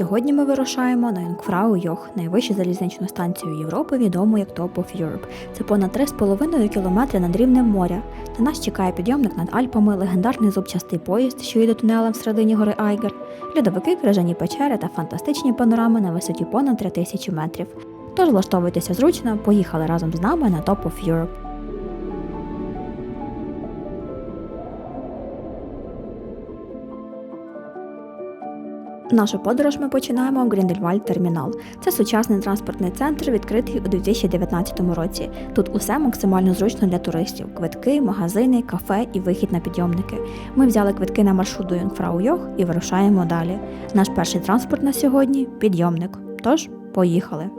Сьогодні ми вирушаємо на Юнгфрау Йох, найвищу залізничну станцію Європи, відому як Top of Europe. Це понад 3,5 кілометри над рівнем моря. На нас чекає підйомник над Альпами, легендарний зубчастий поїзд, що йде тунелем всередині гори Айгер, льодовики, крижані печери та фантастичні панорами на висоті понад 3000 метрів. Тож влаштовуйтеся зручно, поїхали разом з нами на Top of Europe. Нашу подорож ми починаємо в Гріндельвальд термінал. Це сучасний транспортний центр, відкритий у 2019 році. Тут усе максимально зручно для туристів: квитки, магазини, кафе і вихід на підйомники. Ми взяли квитки на маршрут до Юнгфрау Йох і вирушаємо далі. Наш перший транспорт на сьогодні підйомник. Тож, поїхали.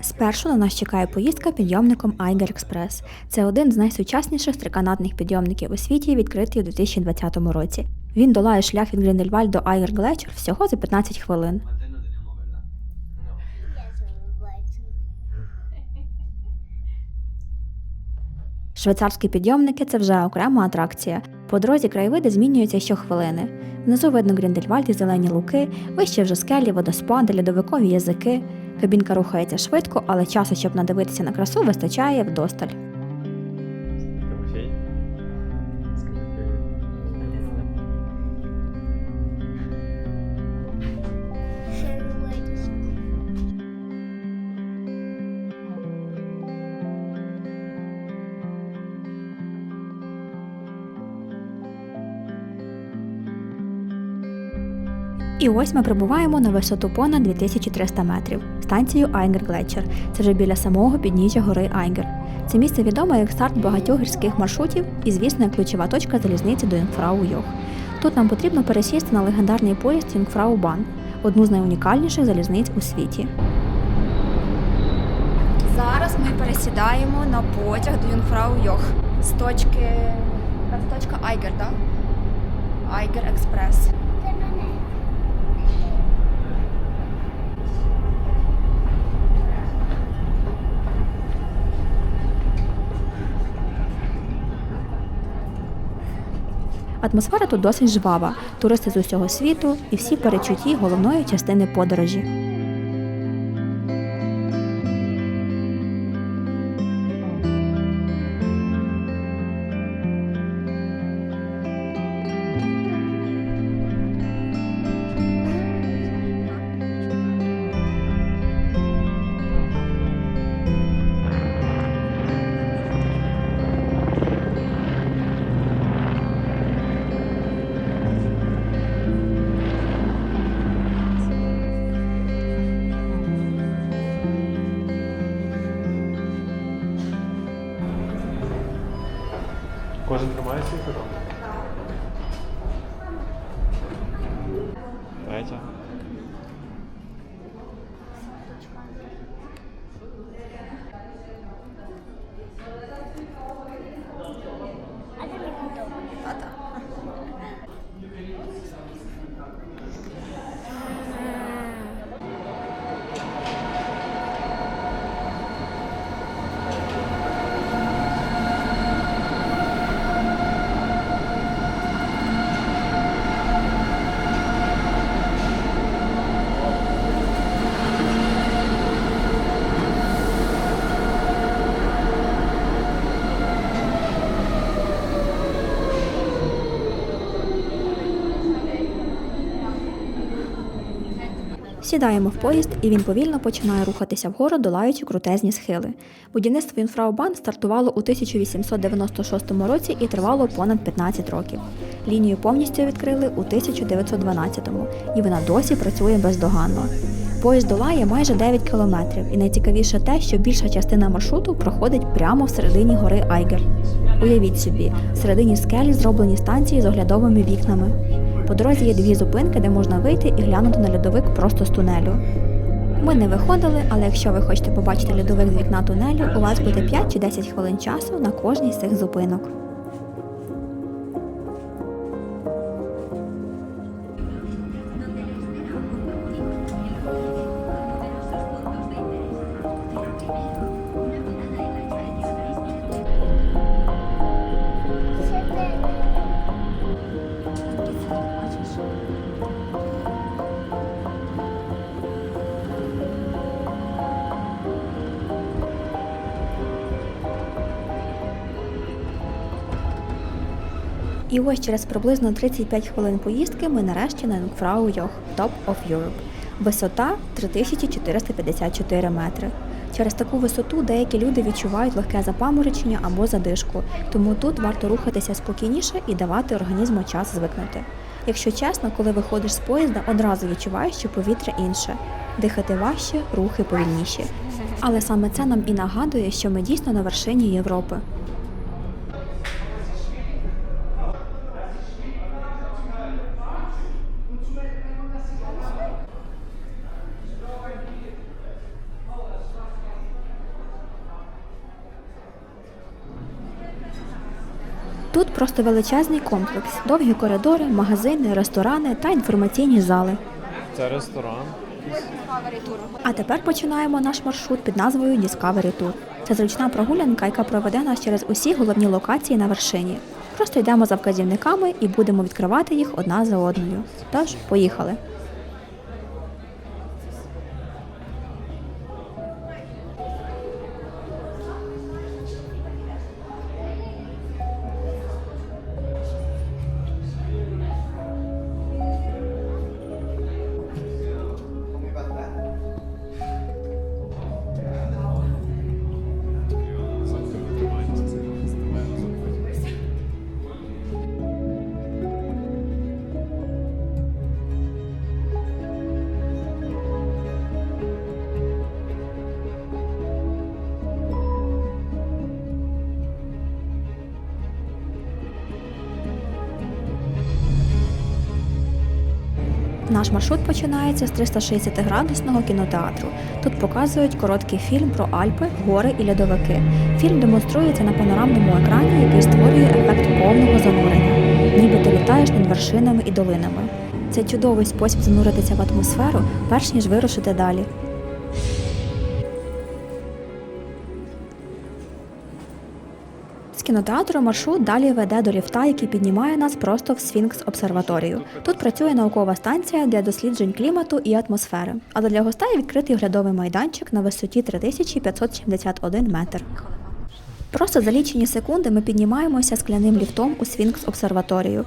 Спершу на нас чекає поїздка підйомником Eiger Express. Це один з найсучасніших триканатних підйомників у світі, відкритий у 2020 році. Він долає шлях від Гріндельвальд до Gletscher всього за 15 хвилин. Швейцарські підйомники це вже окрема атракція. По дорозі краєвиди змінюються щохвилини. Внизу видно Гріндельвальд і зелені луки, вище вже скелі, водоспади, льодовикові язики. Кабінка рухається швидко, але часу, щоб надивитися на красу, вистачає вдосталь. І ось ми прибуваємо на висоту понад 2300 метрів, станцію Айгер Глетчер. Це вже біля самого підніжжя гори Айгер. Це місце відоме як старт багатьох гірських маршрутів і, звісно, як ключова точка залізниці до Юнгфрау Йох. Тут нам потрібно пересісти на легендарний поїзд Юнгфрау Бан, одну з найунікальніших залізниць у світі. Зараз ми пересідаємо на потяг до Юнгфрау Йох з точки. Це точка Айгер, так? Айгер Експрес. Атмосфера тут досить жвава, туристи з усього світу і всі перечутті головної частини подорожі. Сідаємо в поїзд, і він повільно починає рухатися вгору, долаючи крутезні схили. Будівництво Інфраубан стартувало у 1896 році і тривало понад 15 років. Лінію повністю відкрили у 1912-му, і вона досі працює бездоганно. Поїзд долає майже 9 кілометрів, і найцікавіше те, що більша частина маршруту проходить прямо всередині гори Айгер. Уявіть собі, всередині скелі зроблені станції з оглядовими вікнами. По дорозі є дві зупинки, де можна вийти і глянути на льодовик просто з тунелю. Ми не виходили, але якщо ви хочете побачити льодовик з вікна тунелю, у вас буде 5 чи 10 хвилин часу на кожній з цих зупинок. І ось через приблизно 35 хвилин поїздки ми нарешті на Юнгфрау Йох Top of Europe. Висота 3454 метри. Через таку висоту деякі люди відчувають легке запаморочення або задишку, тому тут варто рухатися спокійніше і давати організму час звикнути. Якщо чесно, коли виходиш з поїзда, одразу відчуваєш, що повітря інше, дихати важче, рухи повільніші. Але саме це нам і нагадує, що ми дійсно на вершині Європи. Тут просто величезний комплекс, довгі коридори, магазини, ресторани та інформаційні зали. Це ресторан. А тепер починаємо наш маршрут під назвою Discovery Tour. Це зручна прогулянка, яка проведе нас через усі головні локації на вершині. Просто йдемо за вказівниками і будемо відкривати їх одна за одною. Тож, поїхали. Наш маршрут починається з 360-градусного кінотеатру. Тут показують короткий фільм про Альпи, гори і льодовики. Фільм демонструється на панорамному екрані, який створює ефект повного занурення, ніби ти літаєш над вершинами і долинами. Це чудовий спосіб зануритися в атмосферу, перш ніж вирушити далі. Кінотеатру маршрут далі веде до ліфта, який піднімає нас просто в Сфінкс обсерваторію. Тут працює наукова станція для досліджень клімату і атмосфери. Але для гостей відкритий оглядовий майданчик на висоті 3571 метр. Просто за лічені секунди ми піднімаємося скляним ліфтом у Сфінкс обсерваторію.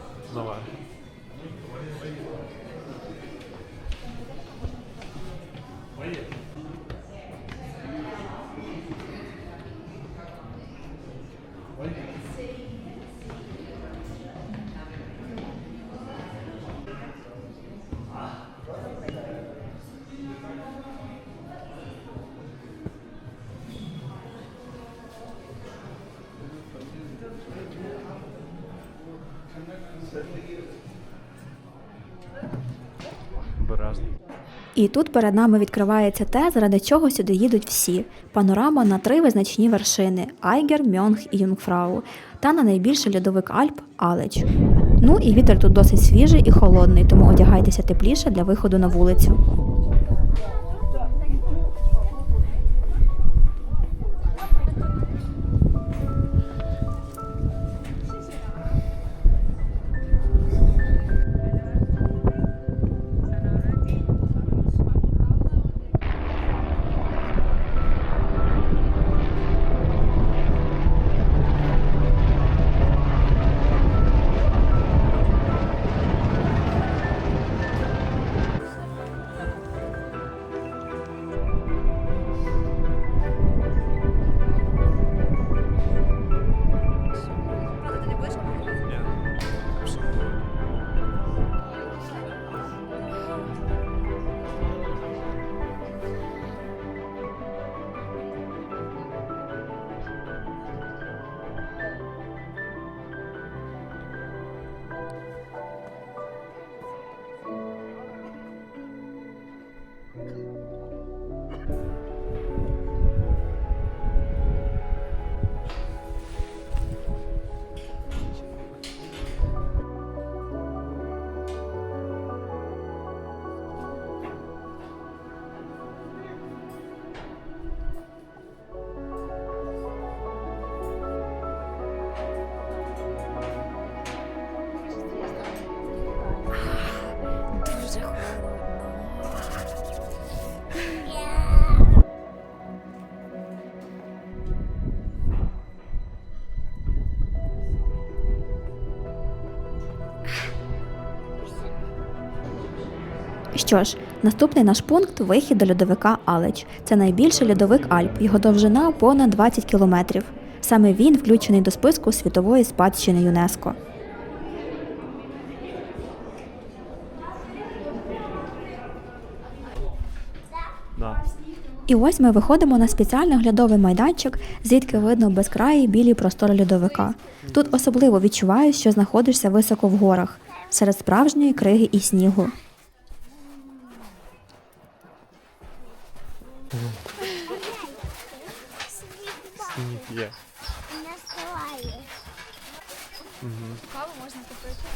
І тут перед нами відкривається те, заради чого сюди їдуть всі: панорама на три визначні вершини Айгер, Мьонг і Юнгфрау, та на найбільший льодовик Альп Алеч. Ну і вітер тут досить свіжий і холодний, тому одягайтеся тепліше для виходу на вулицю. Що ж, наступний наш пункт вихід до льодовика Алеч. Це найбільший льодовик Альп. Його довжина понад 20 кілометрів. Саме він включений до списку світової спадщини ЮНЕСКО. Да. І ось ми виходимо на спеціальний оглядовий майданчик, звідки видно безкраї білі простори льодовика. Тут особливо відчуваєш, що знаходишся високо в горах, серед справжньої криги і снігу. Сніг є. Насилає. Каву можна купити.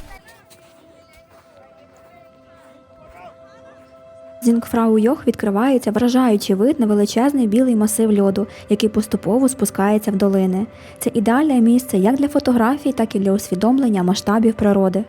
Зінгфрау Йох відкривається вражаючий вид на величезний білий масив льоду, який поступово спускається в долини. Це ідеальне місце як для фотографій, так і для усвідомлення масштабів природи.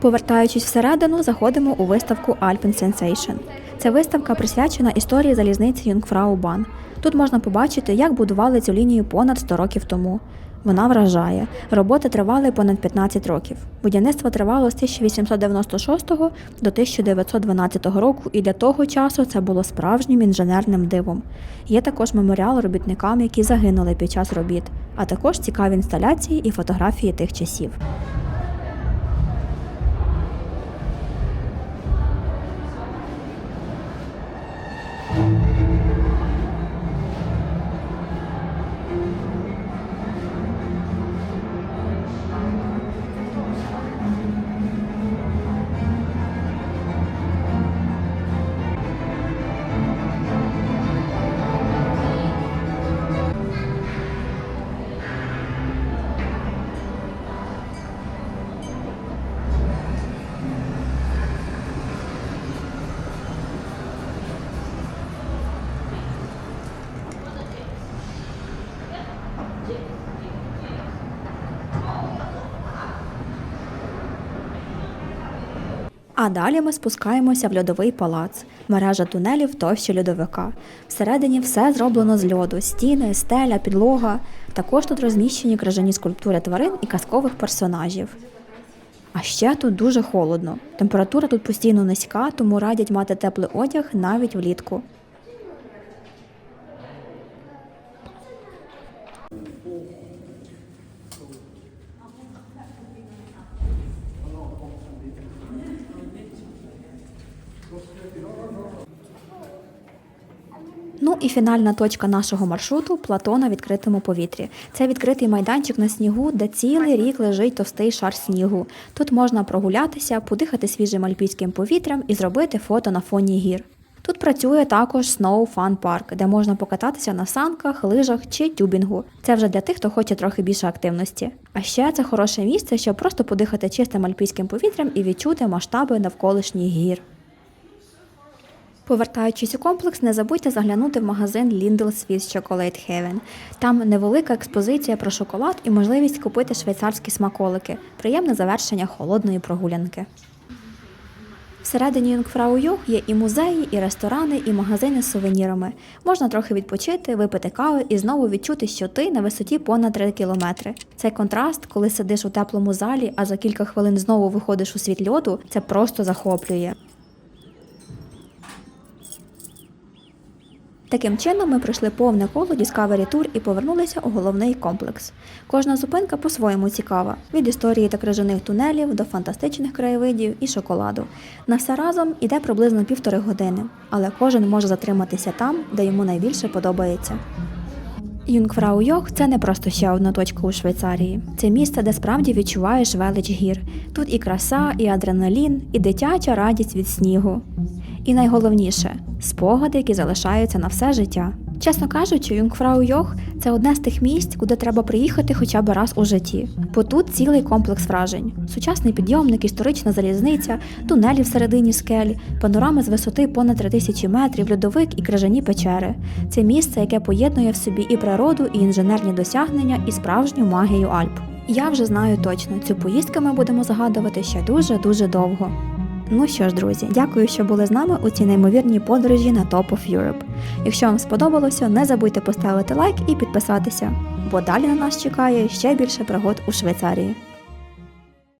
Повертаючись всередину, заходимо у виставку Alpen Sensation. Ця виставка присвячена історії залізниці Юнгфраубан. Тут можна побачити, як будували цю лінію понад 100 років тому. Вона вражає. Роботи тривали понад 15 років. Будівництво тривало з 1896 до 1912 року, і для того часу це було справжнім інженерним дивом. Є також меморіал робітникам, які загинули під час робіт, а також цікаві інсталяції і фотографії тих часів. А далі ми спускаємося в льодовий палац, мережа тунелів товщі льодовика. Всередині все зроблено з льоду: стіни, стеля, підлога. Також тут розміщені крижані скульптури тварин і казкових персонажів. А ще тут дуже холодно. Температура тут постійно низька, тому радять мати теплий одяг навіть влітку. Ну і фінальна точка нашого маршруту плато на відкритому повітрі. Це відкритий майданчик на снігу, де цілий рік лежить товстий шар снігу. Тут можна прогулятися, подихати свіжим альпійським повітрям і зробити фото на фоні гір. Тут працює також Snow Fun Park, де можна покататися на санках, лижах чи тюбінгу. Це вже для тих, хто хоче трохи більше активності. А ще це хороше місце, щоб просто подихати чистим альпійським повітрям і відчути масштаби навколишніх гір. Повертаючись у комплекс, не забудьте заглянути в магазин Lindell Swiss Chocolate Heaven. Там невелика експозиція про шоколад і можливість купити швейцарські смаколики. Приємне завершення холодної прогулянки. Всередині Юнгфрау Юг є і музеї, і ресторани, і магазини з сувенірами. Можна трохи відпочити, випити кави і знову відчути, що ти на висоті понад 3 кілометри. Цей контраст, коли сидиш у теплому залі, а за кілька хвилин знову виходиш у світ льоду, це просто захоплює. Таким чином, ми пройшли повне коло Discovery Tour і повернулися у головний комплекс. Кожна зупинка по-своєму цікава: від історії та крижаних тунелів до фантастичних краєвидів і шоколаду. На все разом іде приблизно півтори години, але кожен може затриматися там, де йому найбільше подобається. Юнгфрау Йох це не просто ще одна точка у Швейцарії. Це місце, де справді відчуваєш велич гір. Тут і краса, і адреналін, і дитяча радість від снігу. І найголовніше спогади, які залишаються на все життя. Чесно кажучи, Юнгфрау Йох це одне з тих місць, куди треба приїхати хоча б раз у житті. Бо тут цілий комплекс вражень: сучасний підйомник, історична залізниця, тунелі всередині скель, панорами з висоти понад 3000 метрів, льодовик і крижані печери. Це місце, яке поєднує в собі і природу, і інженерні досягнення, і справжню магію Альп. Я вже знаю точно, цю поїздку ми будемо згадувати ще дуже дуже довго. Ну що ж, друзі, дякую, що були з нами у цій неймовірній подорожі на Top of Europe. Якщо вам сподобалося, не забудьте поставити лайк і підписатися, бо далі на нас чекає ще більше пригод у Швейцарії.